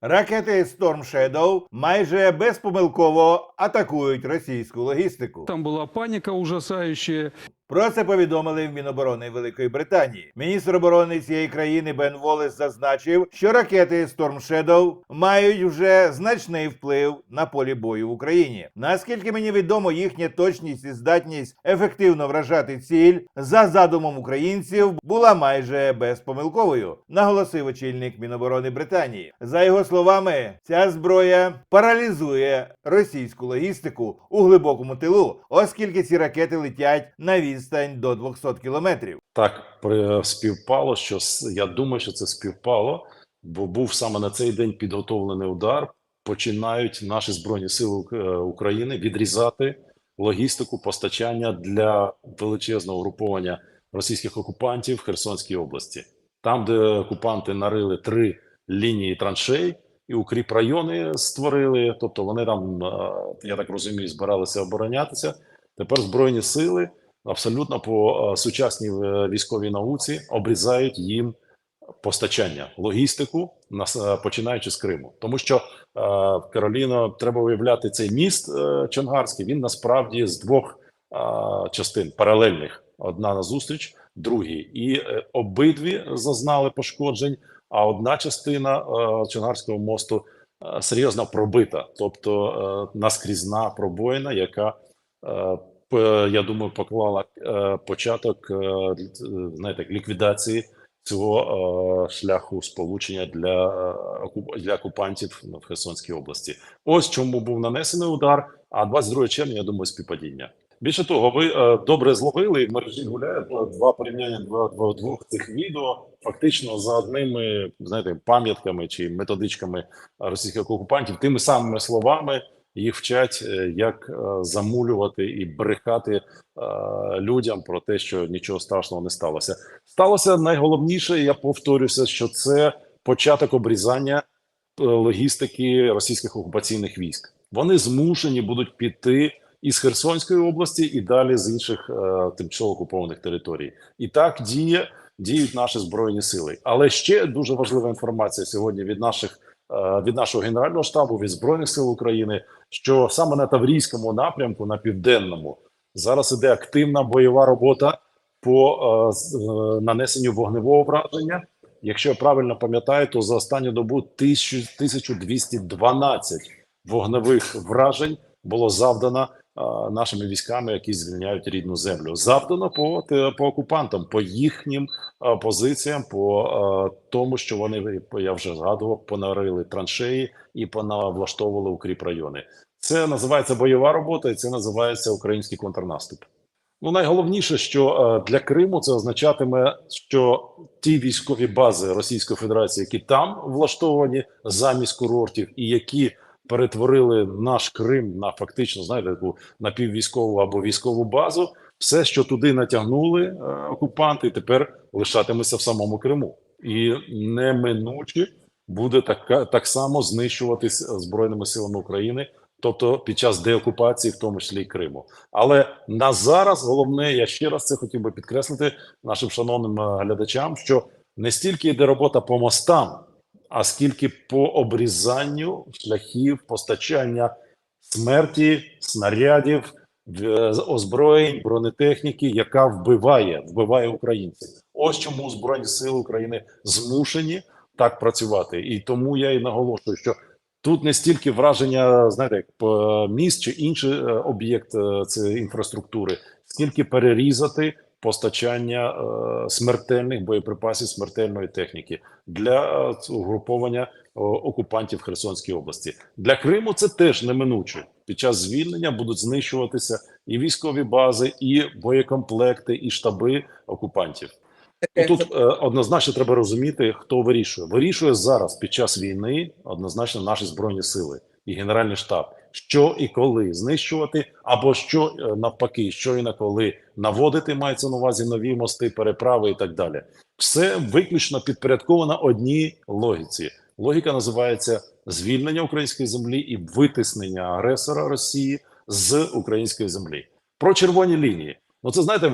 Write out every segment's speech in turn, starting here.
Ракети Storm Shadow майже безпомилково атакують російську логістику. Там була паніка ужасающая. Про це повідомили в Міноборони Великої Британії. Міністр оборони цієї країни Бен Волес зазначив, що ракети Storm Shadow мають вже значний вплив на полі бою в Україні. Наскільки мені відомо, їхня точність і здатність ефективно вражати ціль за задумом українців була майже безпомилковою, наголосив очільник Міноборони Британії. За його словами, ця зброя паралізує російську логістику у глибокому тилу, оскільки ці ракети летять на відстань до 200 кілометрів. Так при- співпало, що я думаю, що це співпало, бо був саме на цей день підготовлений удар. Починають наші збройні сили е, України відрізати логістику постачання для величезного угруповання російських окупантів в Херсонській області, там, де окупанти нарили три лінії траншей і укріп райони створили. Тобто вони там, е, я так розумію, збиралися оборонятися. Тепер збройні сили абсолютно по е, сучасній е, військовій науці обрізають їм постачання, логістику, е, починаючи з Криму. Тому що Кароліно, треба уявляти цей міст Чонгарський. Він насправді з двох частин паралельних: одна назустріч, другій, і обидві зазнали пошкоджень. А одна частина Чонгарського мосту серйозно пробита, тобто наскрізна пробоїна, яка я думаю, поклала е, початок е, знаєте, ліквідації цього е, шляху сполучення для, е, для окупантів в Херсонській області. Ось чому був нанесений удар. А 22 червня, я думаю, співпадіння. Більше того, ви е, добре зловили в мережі гуляє е, два порівняння два двох цих відео. Фактично за одними знаєте пам'ятками чи методичками російських окупантів, тими самими словами їх вчать, е, як е, замулювати і брехати е, людям про те, що нічого страшного не сталося. Сталося найголовніше. Я повторюся, що це початок обрізання логістики російських окупаційних військ. Вони змушені будуть піти із Херсонської області і далі з інших тимчасово окупованих територій. І так діє діють наші збройні сили. Але ще дуже важлива інформація сьогодні від наших від нашого генерального штабу від збройних сил України, що саме на Таврійському напрямку, на південному, зараз іде активна бойова робота по е, е, нанесенню вогневого враження. Якщо я правильно пам'ятаю, то за останню добу 1000 1212 вогневих вражень було завдано е, нашими військами, які звільняють рідну землю. Завдано по, по окупантам, по їхнім позиціям, по тому, що вони я вже згадував, понарили траншеї і понавлаштовували укріп райони. Це називається бойова робота, і це називається український контрнаступ. Ну, найголовніше, що для Криму це означатиме, що ті військові бази Російської Федерації, які там влаштовані замість курортів, і які перетворили наш Крим на фактично знаєте, таку напіввійськову або військову базу, все, що туди натягнули е, окупанти, тепер лишатиметься в самому Криму, і неминуче буде така так само знищуватись е, збройними силами України. Тобто під час деокупації, в тому числі і Криму, але на зараз головне, я ще раз це хотів би підкреслити нашим шановним е, глядачам, що не стільки йде робота по мостам, а скільки по обрізанню шляхів постачання смерті, снарядів, в- озброєнь, бронетехніки, яка вбиває, вбиває українців. Ось чому Збройні Сили України змушені так працювати. І тому я і наголошую, що тут не стільки враження, знаєте, як е, міст чи інший е, об'єкт е, цієї інфраструктури, скільки перерізати постачання е, смертельних боєприпасів, смертельної техніки для е, угруповання е, окупантів Херсонській області. Для Криму це теж неминуче. Під час звільнення будуть знищуватися і військові бази, і боєкомплекти, і штаби окупантів. Ну, Тут е, однозначно треба розуміти, хто вирішує. Вирішує зараз під час війни однозначно наші збройні сили і генеральний штаб, що і коли знищувати, або що е, навпаки, що і на коли наводити мається на увазі нові мости, переправи і так далі. Все виключно підпорядковано одній логіці. Логіка називається звільнення української землі і витиснення агресора Росії з української землі. Про червоні лінії. Ну, це знаєте, е,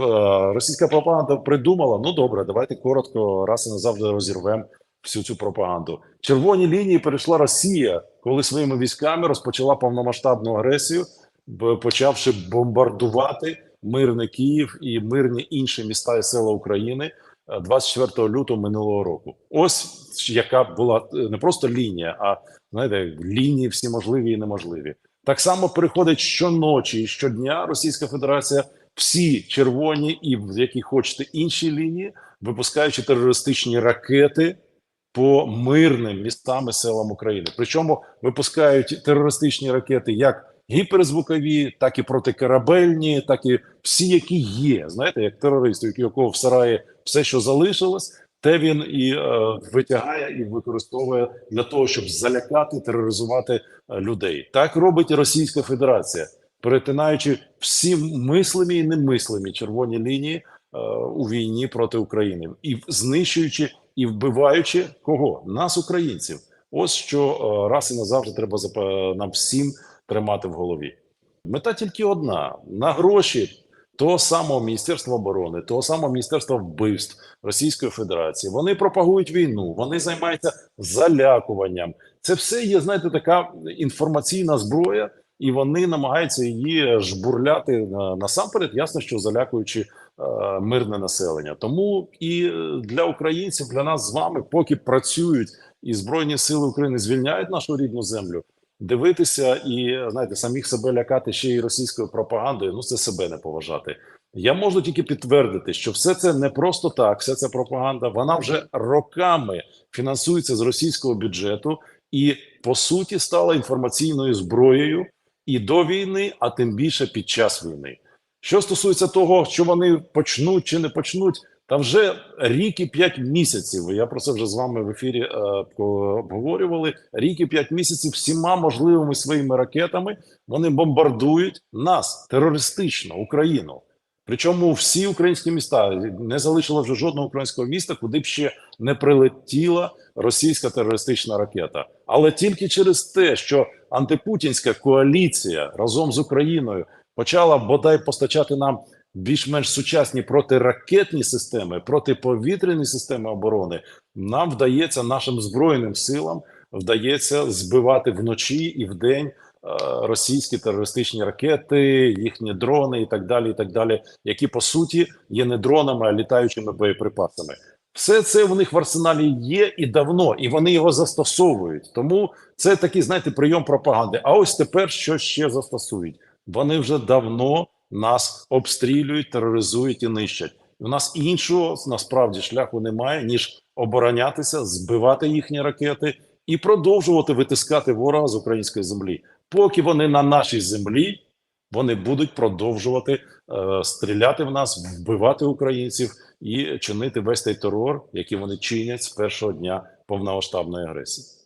російська пропаганда придумала. Ну добре, давайте коротко, раз і назавжди розірвемо всю цю пропаганду. Червоні лінії перейшла Росія, коли своїми військами розпочала повномасштабну агресію, почавши бомбардувати мирний Київ і мирні інші міста і села України е, 24 лютого минулого року. Ось яка була е, не просто лінія, а знаєте, лінії всі можливі і неможливі. Так само переходить щоночі і щодня Російська Федерація всі червоні і в які хочете інші лінії, випускаючи терористичні ракети по мирним містам і селам України. Причому випускають терористичні ракети як гіперзвукові, так і протикорабельні, так і всі, які є. Знаєте, як терорист, у якого в сараї все, що залишилось, те він і е, витягає і використовує для того, щоб залякати, тероризувати е, людей. Так робить Російська Федерація, перетинаючи всі мислимі і немислимі червоні лінії е, у війні проти України і знищуючи і вбиваючи кого нас, українців. Ось що е, раз і назавжди треба запа- нам всім тримати в голові. Мета тільки одна: на гроші того самого Міністерства оборони, того самого Міністерства вбивств Російської Федерації. Вони пропагують війну, вони займаються залякуванням. Це все є, знаєте, така інформаційна зброя, і вони намагаються її жбурляти е, насамперед, ясно, що залякуючи е, мирне населення. Тому і е, для українців, для нас з вами, поки працюють і Збройні Сили України звільняють нашу рідну землю. Дивитися і знаєте, самих себе лякати ще й російською пропагандою. Ну це себе не поважати. Я можу тільки підтвердити, що все це не просто так, вся ця пропаганда, вона вже роками фінансується з російського бюджету і по суті стала інформаційною зброєю і до війни, а тим більше під час війни. Що стосується того, що вони почнуть чи не почнуть, та вже рік і п'ять місяців. Я про це вже з вами в ефірі е, обговорювали. Рік і п'ять місяців всіма можливими своїми ракетами вони бомбардують нас терористично, Україну. Причому всі українські міста не залишило вже жодного українського міста, куди б ще не прилетіла російська терористична ракета. Але тільки через те, що антипутінська коаліція разом з Україною почала бодай постачати нам більш-менш сучасні протиракетні системи, протиповітряні системи оборони, нам вдається нашим збройним силам вдається збивати вночі і вдень е, російські терористичні ракети, їхні дрони і так далі, і так далі, які по суті є не дронами, а літаючими боєприпасами. Все це в них в арсеналі є і давно, і вони його застосовують. Тому це такий, знаєте, прийом пропаганди. А ось тепер що ще застосують? Вони вже давно нас обстрілюють, тероризують і нищать. У нас іншого насправді шляху немає ніж оборонятися, збивати їхні ракети і продовжувати витискати ворога з української землі. Поки вони на нашій землі, вони будуть продовжувати е, стріляти в нас, вбивати українців і чинити весь той терор, який вони чинять з першого дня повномасштабної агресії.